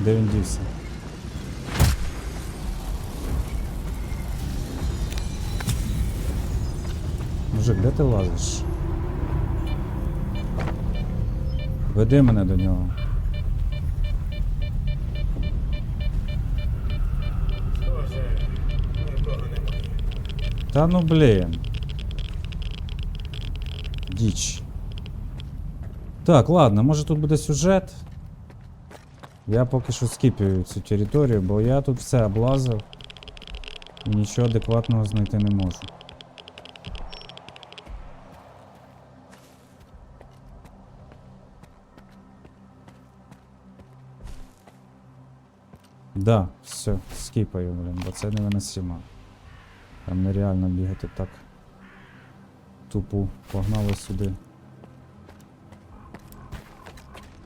Де він дівся? Мужик, де ти лазиш? Веди мене до нього. Та ну блін. Діч. Так, ладно, може тут буде сюжет. Я поки що скіпію цю територію, бо я тут все облазив. І нічого адекватного знайти не можу. Да, все, скіпаю, блін, бо це невиносимо. Там нереально бігати так. Тупо погнали сюди.